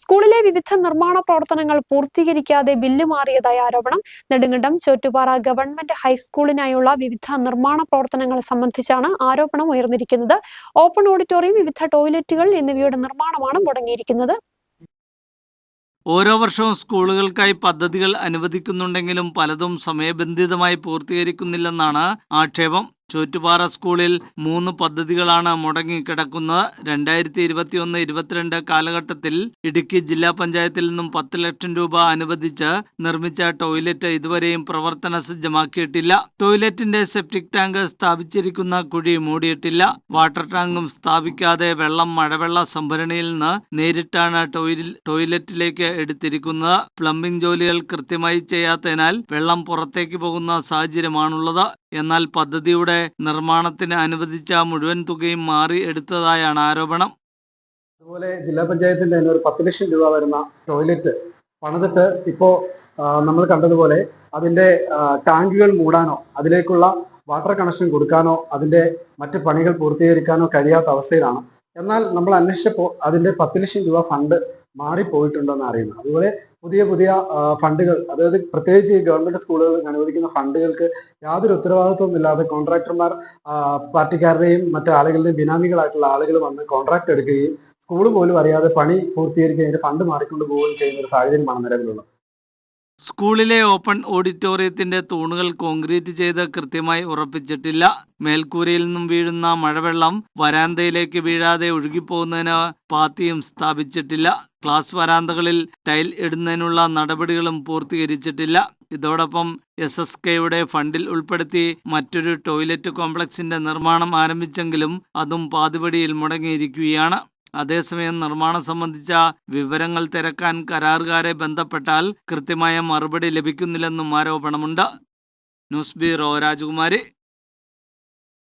സ്കൂളിലെ വിവിധ നിർമ്മാണ പ്രവർത്തനങ്ങൾ പൂർത്തീകരിക്കാതെ ബില്ല് മാറിയതായി ആരോപണം. നെടുങ്കണ്ടം ചോറ്റുപാറ ഗവൺമെന്റ് ഹൈസ്കൂളിനായുള്ള വിവിധ നിർമ്മാണ പ്രവർത്തനങ്ങൾ സംബന്ധിച്ചാണ് ആരോപണം ഉയർന്നിരിക്കുന്നത്. ഓപ്പൺ ഓഡിറ്റോറിയം വിവിധ ടോയ്ലറ്റുകൾ എന്നിവയുടെ നിർമ്മാണമാണ് മുടങ്ങിയിരിക്കുന്നത്. ഓരോ വർഷവും സ്കൂളുകൾക്കായി പദ്ധതികൾ അനുവദിക്കുന്നുണ്ടെങ്കിലും പലതും സമയബന്ധിതമായി പൂർത്തീകരിക്കുന്നില്ലെന്നാണ് ആക്ഷേപം. ചോറ്റുപാറ സ്കൂളിൽ മൂന്ന് പദ്ധതികളാണ് മുടങ്ങിക്കിടക്കുന്നത്. രണ്ടായിരത്തി ഇരുപത്തിയൊന്ന് ഇരുപത്തിരണ്ട് കാലഘട്ടത്തിൽ ഇടുക്കി ജില്ലാ പഞ്ചായത്തിൽ നിന്നും പത്ത് ലക്ഷം രൂപ അനുവദിച്ച് നിർമ്മിച്ച ടോയ്ലറ്റ് ഇതുവരെയും പ്രവർത്തന സജ്ജമാക്കിയിട്ടില്ല. ടോയ്ലറ്റിന്റെ സെപ്റ്റിക് ടാങ്ക് സ്ഥാപിച്ചിരിക്കുന്ന കുഴി മൂടിയിട്ടില്ല. വാട്ടർ ടാങ്കും സ്ഥാപിക്കാതെ വെള്ളം മഴവെള്ള സംഭരണിയിൽ നിന്ന് നേരിട്ടാണ് ടോയ്ലറ്റിലേക്ക് എടുത്തിരിക്കുന്നത്. പ്ലംബിംഗ് ജോലികൾ കൃത്യമായി ചെയ്യാത്തതിനാൽ വെള്ളം പുറത്തേക്ക് പോകുന്ന സാഹചര്യമാണുള്ളത്. എന്നാൽ പദ്ധതിയുടെ നിർമ്മാണത്തിന് അനുവദിച്ച മുഴുവൻ തുകയും മാറി എടുത്തതായാണ് ആരോപണം. അതുപോലെ ജില്ലാ പഞ്ചായത്തിന്റെ തന്നെ ഒരു പത്ത് ലക്ഷം രൂപ വരുന്ന ടോയ്ലറ്റ് പണിതിട്ട് ഇപ്പോ നമ്മൾ കണ്ടതുപോലെ അതിന്റെ ടാങ്കുകൾ മൂടാനോ അതിലേക്കുള്ള വാട്ടർ കണക്ഷൻ കൊടുക്കാനോ അതിന്റെ മറ്റ് പണികൾ പൂർത്തീകരിക്കാനോ കഴിയാത്ത അവസ്ഥയിലാണ്. എന്നാൽ നമ്മൾ അന്വേഷിച്ചപ്പോൾ അതിന്റെ പത്ത് ലക്ഷം രൂപ ഫണ്ട് മാറിപ്പോയിട്ടുണ്ടെന്ന് അറിയുന്നു. അതുപോലെ പുതിയ പുതിയ ഫണ്ടുകൾ അതായത് പ്രത്യേകിച്ച് ഈ ഗവൺമെന്റ് സ്കൂളുകളിൽ അനുവദിക്കുന്ന ഫണ്ടുകൾക്ക് യാതൊരു ഉത്തരവാദിത്വവും ഇല്ലാതെ കോൺട്രാക്ടർമാർ പാർട്ടിക്കാരുടെയും മറ്റു ആളുകളുടെയും ബിനാമികളായിട്ടുള്ള ആളുകൾ വന്ന് കോൺട്രാക്ട് എടുക്കുകയും സ്കൂൾ പോലും അറിയാതെ പണി പൂർത്തീകരിക്കുകയും അതിന്റെ ഫണ്ട് മാറിക്കൊണ്ട് പോവുകയും ചെയ്യുന്ന ഒരു സാഹചര്യമാണ് നിലവിലുള്ളത്. സ്കൂളിലെ ഓപ്പൺ ഓഡിറ്റോറിയത്തിന്റെ തൂണുകൾ കോൺക്രീറ്റ് ചെയ്ത് കൃത്യമായി ഉറപ്പിച്ചിട്ടില്ല. മേൽക്കൂരയിൽ നിന്നും വീഴുന്ന മഴവെള്ളം വരാന്തയിലേക്ക് വീഴാതെ ഒഴുകിപ്പോകുന്നതിന് പാത്തിയും സ്ഥാപിച്ചിട്ടില്ല. ക്ലാസ് വരാന്തകളിൽ ടൈൽ ഇടുന്നതിനുള്ള നടപടികളും പൂർത്തീകരിച്ചിട്ടില്ല. ഇതോടൊപ്പം എസ് എസ് കെയുടെ ഫണ്ടിൽ ഉൾപ്പെടുത്തി മറ്റൊരു ടോയ്ലറ്റ് കോംപ്ലക്സിന്റെ നിർമ്മാണം ആരംഭിച്ചെങ്കിലും അതും പാതിവടിയിൽ മുടങ്ങിയിരിക്കുകയാണ്. അതേസമയം നിർമ്മാണം സംബന്ധിച്ച വിവരങ്ങൾ തിരക്കാൻ കരാറുകാരെ ബന്ധപ്പെട്ടാൽ കൃത്യമായ മറുപടി ലഭിക്കുന്നില്ലെന്നും ആരോപണമുണ്ട്. ന്യൂസ് ബ്യൂറോ രാജകുമാരി.